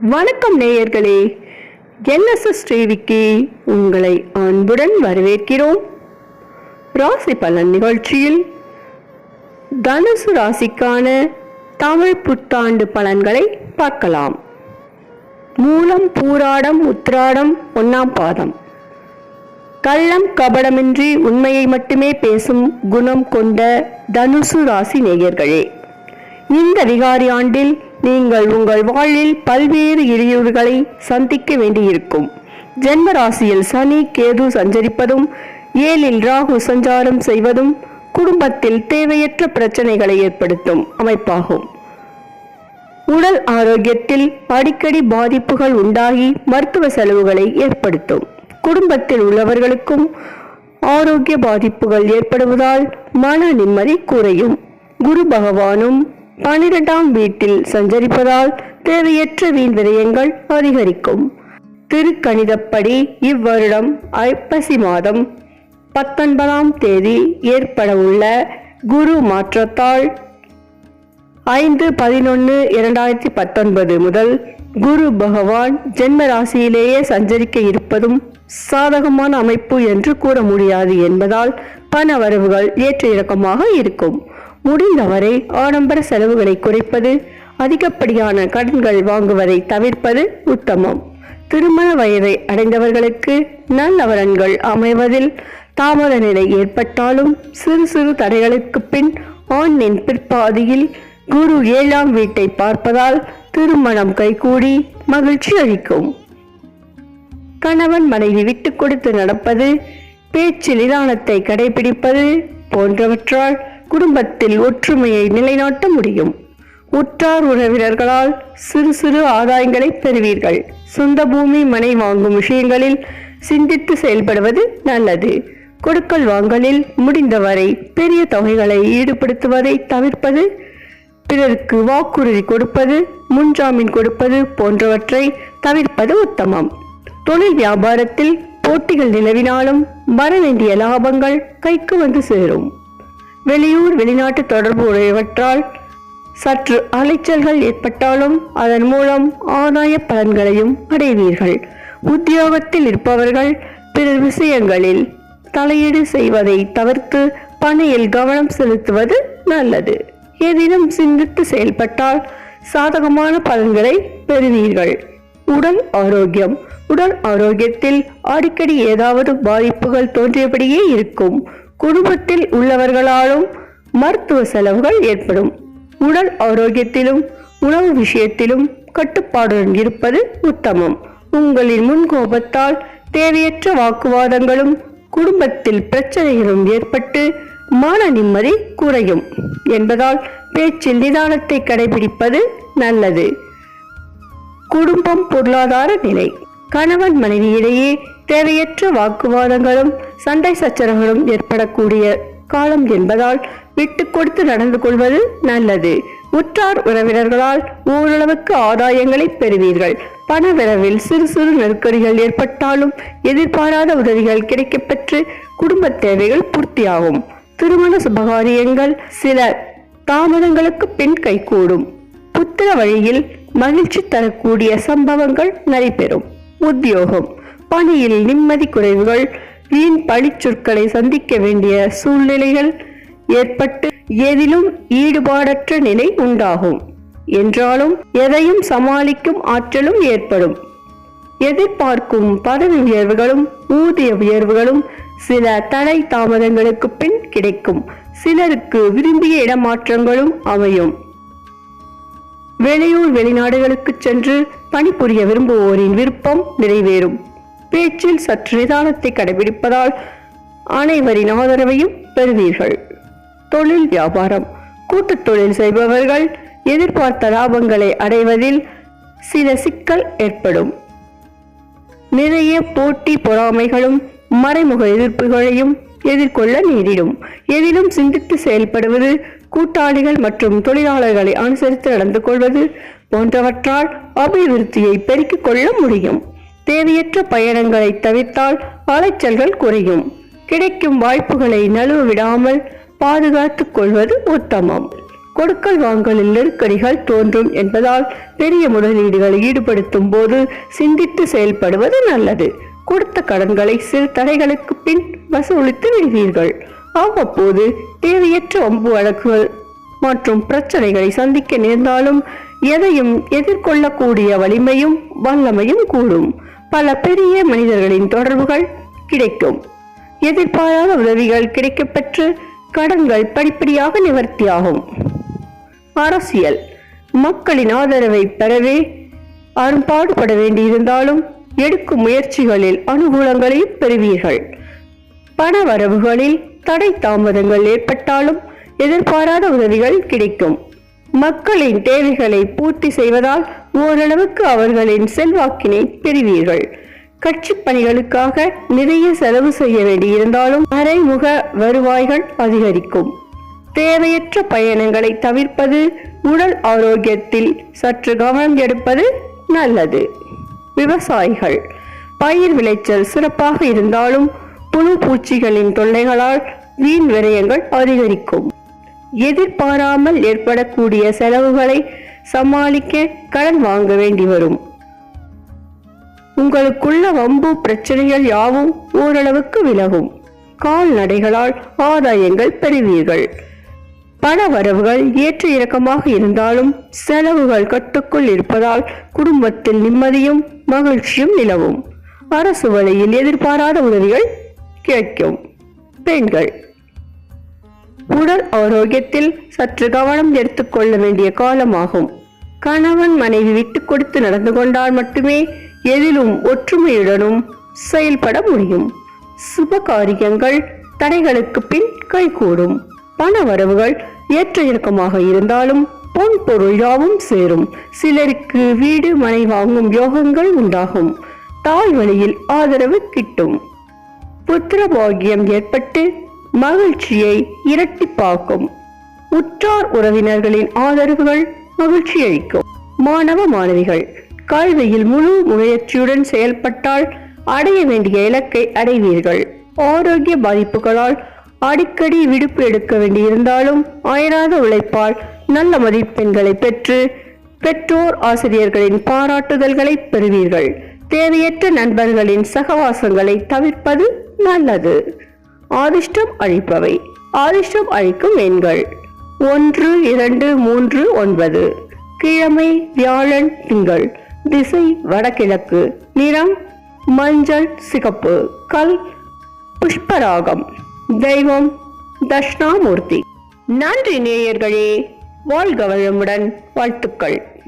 வணக்கம் நேயர்களே என்எஸ்எஸ் டிவிக்கு உங்களை அன்புடன் வரவேற்கிறோம். ராசி பலன் நிகழ்ச்சியில் தனுசு ராசிக்கான தமிழ் புத்தாண்டு பலன்களை பார்க்கலாம். மூலம் பூராடம் உத்திராடம் ஒன்னாம் பாதம். கள்ளம் கபடமின்றி உண்மையை மட்டுமே பேசும் குணம் கொண்ட தனுசு ராசி நேயர்களே இந்த விகாரி ஆண்டில் நீங்கள் உங்கள் வாழ்வில் பல்வேறு இடையூறுகளை சந்திக்க வேண்டியிருக்கும். ஜென்ம ராசியில் சனி கேது சஞ்சரிப்பதும் ஏழில் ராகு சஞ்சாரம் செய்வதும் குடும்பத்தில் தேவையற்ற பிரச்சனைகளை ஏற்படுத்தும் அமைப்பாகும். உடல் ஆரோக்கியத்தில் அடிக்கடி பாதிப்புகள் உண்டாகி மருத்துவ செலவுகளை ஏற்படுத்தும். குடும்பத்தில் உள்ளவர்களுக்கும் ஆரோக்கிய பாதிப்புகள் ஏற்படுவதால் மன நிம்மதி குறையும். குரு பகவானும் பனிரெண்டாம் வீட்டில் சஞ்சரிப்பதால் தேவையற்ற வீண் விரயங்கள் அதிகரிக்கும். திருக்கணிதப்படி இவ்வருடம் ஐப்பசி மாதம் பத்தொன்பதாம் தேதி ஏற்படவுள்ள குரு மாற்றத்தால் ஐந்து பதினொன்று இரண்டாயிரத்தி பத்தொன்பது முதல் குரு பகவான் ஜென்ம ராசியிலேயே சஞ்சரிக்க இருப்பதும் சாதகமான அமைப்பு என்று கூற முடியாது என்பதால் பண வரவுகள் ஏற்ற இறக்கமாக இருக்கும். முடிந்தவரை ஆடம்பர செலவுகளை குறைப்பது அதிகப்படியான கடன்கள் வாங்குவதை தவிர்ப்பது உத்தமம். திருமண வயதை அடைந்தவர்களுக்கு நல்லவரன்கள் அமைவதில் தாமத நிலை ஏற்பட்டாலும் சிறு சிறு தடைகளுக்கு பின் ஆண்ணின் பிற்பாதியில் குரு ஏழாம் வீட்டை பார்ப்பதால் திருமணம் கைகூடி மகிழ்ச்சி அளிக்கும். கணவன் மனைவி விட்டு கொடுத்து நடப்பது பேச்சு நிதானத்தை கடைபிடிப்பது போன்றவற்றால் குடும்பத்தில் ஒற்றுமையை நிலைநாட்ட முடியும். உற்றார் உறவினர்களால் சிறு சிறு ஆதாயங்களை பெறுவீர்கள். சொந்த பூமி மனை வாங்கும் விஷயங்களில் சிந்தித்து செயல்படுவது நல்லது. கொடுக்கல் வாங்கலில் முடிந்தவரை பெரிய தொகைகளை ஈடுபடுத்துவதை தவிர்ப்பது பிறருக்கு வாக்குறுதி கொடுப்பது முன்ஜாமீன் கொடுப்பது போன்றவற்றை தவிர்ப்பது உத்தமம். தொழில் வியாபாரத்தில் போட்டிகள் நிலவினாலும் வர வேண்டிய லாபங்கள் கைக்கு வந்து சேரும். வெளியூர் வெளிநாட்டு தொடர்பு உடையவற்றால் சற்று அலைச்சல்கள் ஏற்பட்டாலும் அதன் மூலம் ஆதாய பலன்களையும் அடைவீர்கள். உத்தியோகத்தில் இருப்பவர்கள் பிறர் விஷயங்களில் தலையீடு செய்வதை தவிர்த்து பணியில் கவனம் செலுத்துவது நல்லது. ஏதேனும் சிந்தித்து செயல்பட்டால் சாதகமான பலன்களை பெறுவீர்கள். உடல் ஆரோக்கியம். உடல் ஆரோக்கியத்தில் அடிக்கடி ஏதாவது பாதிப்புகள் தோன்றியபடியே இருக்கும். குடும்பத்தில் உள்ளவர்களாலும் மருத்துவ செலவுகள் ஏற்படும். உடல் ஆரோக்கியத்திலும் உணவு விஷயத்திலும் கட்டுப்பாடுடன் இருப்பது உத்தமம். உங்களின் முன்கோபத்தால் தேவையற்ற வாக்குவாதங்களும் குடும்பத்தில் பிரச்சனைகளும் ஏற்பட்டு மன நிம்மதி குறையும் என்பதால் பேச்சில் நிதானத்தை கடைபிடிப்பது நல்லது. குடும்பம் பொருளாதார நிலை. கணவன் மனைவியிடையே தேவையற்ற வாக்குவாதங்களும் சண்டை சச்சரவுகளும் ஏற்படக்கூடிய காலம் என்பதால் விட்டு கொடுத்து நடந்து கொள்வது நல்லது. உற்றார் உறவினர்களால் ஓரளவுக்கு ஆதாயங்களை பெறுவீர்கள். பணவரவில் சிறு சிறு நெருக்கடிகள் ஏற்பட்டாலும் எதிர்பாராத உதவிகள் கிடைக்கப்பெற்று குடும்ப தேவைகள் பூர்த்தியாகும். திருமண சுபகாரியங்கள் சில தாமதங்களுக்கு பின் கைகூடும். புத்திர வழியில் மகிழ்ச்சி தரக்கூடிய சம்பவங்கள் நடைபெறும். உத்தியோகம். பணியில் நிம்மதி குறைவுகள் வீண் பழிச்சொற்களை சந்திக்க வேண்டிய சூழ்நிலைகள் ஏற்பட்டு எதிலும் ஈடுபாடற்ற நிலை உண்டாகும். என்றாலும் எதையும் சமாளிக்கும் ஆற்றலும் ஏற்படும். எதிர்பார்க்கும் பதவி உயர்வுகளும் ஊதிய உயர்வுகளும் சில தடை தாமதங்களுக்கு பின் கிடைக்கும். சிலருக்கு விரும்பிய இடமாற்றங்களும் அமையும். வெளியூர் வெளிநாடுகளுக்கு சென்று பணிபுரிய விரும்புவோரின் விருப்பம் நிறைவேறும். பேச்சில் சற்று நிதானத்தை கடைபிடிப்பதால் அனைவரின் ஆதரவையும் பெறுவீர்கள். தொழில் வியாபாரம். கூட்டுத் தொழில் செய்பவர்கள் எதிர்பார்த்த லாபங்களை அடைவதில் சில சிக்கல் ஏற்படும். நிறைய போட்டி பொறாமைகளும் மறைமுக எதிர்ப்புகளையும் எதிர்கொள்ள நேரிடும். எதிலும் சிந்தித்து செயல்படுவது கூட்டாளிகள் மற்றும் தொழிலாளர்களை அனுசரித்து நடந்து கொள்வது போன்றவற்றால் அபிவிருத்தியை பெருக்கிக் கொள்ள முடியும். தேவையற்ற பயணங்களை தவிர்த்தால் அலைச்சல்கள் குறையும். கிடைக்கும் வாய்ப்புகளை நழுவ விடாமல் பாதுகாத்துக் கொள்வது உத்தமம். கொடுக்கல் வாங்கலில் நெருக்கடிகள் தோன்றும் என்பதால் பெரிய முதலீடுகளை ஈடுபடுத்தும் போது சிந்தித்து செயல்படுவது நல்லது. கொடுத்த கடன்களை சிறு தடைகளுக்கு பின் வசூலித்து விடுவீர்கள். அவ்வப்போது தேவையற்ற ஒம்பு வழக்குகள் மற்றும் பிரச்சனைகளை சந்திக்க நேர்ந்தாலும் எதையும் எதிர்கொள்ளக்கூடிய வலிமையும் வல்லமையும் கூடும். பல பெரிய மனிதர்களின் தொடர்புகள் கிடைக்கும். எதிர்பாராத உதவிகள் கிடைக்கப்பெற்று கடன்கள் படிப்படியாக நிவர்த்தியாகும். அரசியல். மக்களின் ஆதரவை பெறவே அரும்பாடுபட வேண்டியிருந்தாலும் எடுக்கும் முயற்சிகளில் அனுகூலங்களையும் பெறுவீர்கள். பண வரவுகளில் தடை தாமதங்கள் ஏற்பட்டாலும் எதிர்பாராத உதவிகள் கிடைக்கும். மக்களின் தேவைகளை பூர்த்தி செய்வதால் ஓரளவுக்கு அவர்களின் செல்வாக்கினை பெறுவீர்கள். கட்சி பணிகளுக்காக நிறைய செலவு செய்ய வேண்டியிருந்தாலும் மறைமுக வருவாய்கள் அதிகரிக்கும். தேவையற்ற பயணங்களை தவிர்ப்பது உடல் ஆரோக்கியத்தில் சற்று கவனம் எடுப்பது நல்லது. விவசாயிகள் பயிர் விளைச்சல் சிறப்பாக இருந்தாலும் புழு பூச்சிகளின் தொல்லைகளால் வீண் விரயங்கள் அதிகரிக்கும். எதிர்பாராமல் ஏற்படக்கூடிய செலவுகளை சமாளிக்க கடன் வாங்க வேண்டி வரும். உங்களுக்குள்ள வம்பு பிரச்சனைகள் யாவும் ஓரளவுக்கு விலகும். கால்நடைகளால் ஆதாயங்கள் பெறுவீர்கள். பண வரவுகள் ஏற்ற இறக்கமாக இருந்தாலும் செலவுகள் கட்டுக்குள் இருப்பதால் குடும்பத்தில் நிம்மதியும் மகிழ்ச்சியும் நிலவும். அரசு வழியில் எதிர்பாராத உதவிகள் கிடைக்கும் பெண்கள் உடல் ஆரோக்கியத்தில் சற்று கவனம் எடுத்துக்கொள்ள வேண்டிய காலமாகும். கணவன் மனைவி விட்டு கொடுத்து நடந்து கொண்டால் மட்டுமே எதிலும் ஒற்றுமையுடனும் செயல்பட முடியும். சுப காரியங்கள் தடைகளுக்கு பின் கைகூடும். பண வரவுகள் ஏற்ற இறக்கமாக இருந்தாலும் பொன் பொருள் யாவும் சேரும். சிலருக்கு வீடு மனை வாங்கும் யோகங்கள் உண்டாகும். தாய் வழியில் ஆதரவு கிட்டும். புத்திர பாகியம் ஏற்பட்டு மகிழ்ச்சியை இரட்டிப்பாக்கும். உற்றார் உறவினர்களின் ஆதரவுகள் மகிழ்ச்சி அளிக்கும். மாணவ மாணவிகள் கல்வியில் முழு முயற்சியுடன் செயல்பட்டால் அடைய வேண்டிய இலக்கை அடைவீர்கள். ஆரோக்கிய பாதிப்புகளால் அடிக்கடி விடுப்பு எடுக்க வேண்டியிருந்தாலும் அயராத உழைப்பால் நல்ல மதிப்பெண்களை பெற்று பெற்றோர் ஆசிரியர்களின் பாராட்டுதல்களை பெறுவீர்கள். தேவையற்ற நண்பர்களின் சகவாசங்களை தவிர்ப்பது நல்லது. ஆதிஷ்டம் அழிப்பவை. ஆதிஷ்டம் அழிக்கும் எண்கள். ஒன்று இரண்டு மூன்று ஒன்பது. கிழமை வியாழன் திங்கள். திசை வடகிழக்கு. நிறம் மஞ்சள் சிகப்பு. கல் புஷ்பராகம். தெய்வம் தட்சிணாமூர்த்தி. நன்றி நேயர்களே. வாழ்க வளமுடன். வாழ்த்துக்கள்.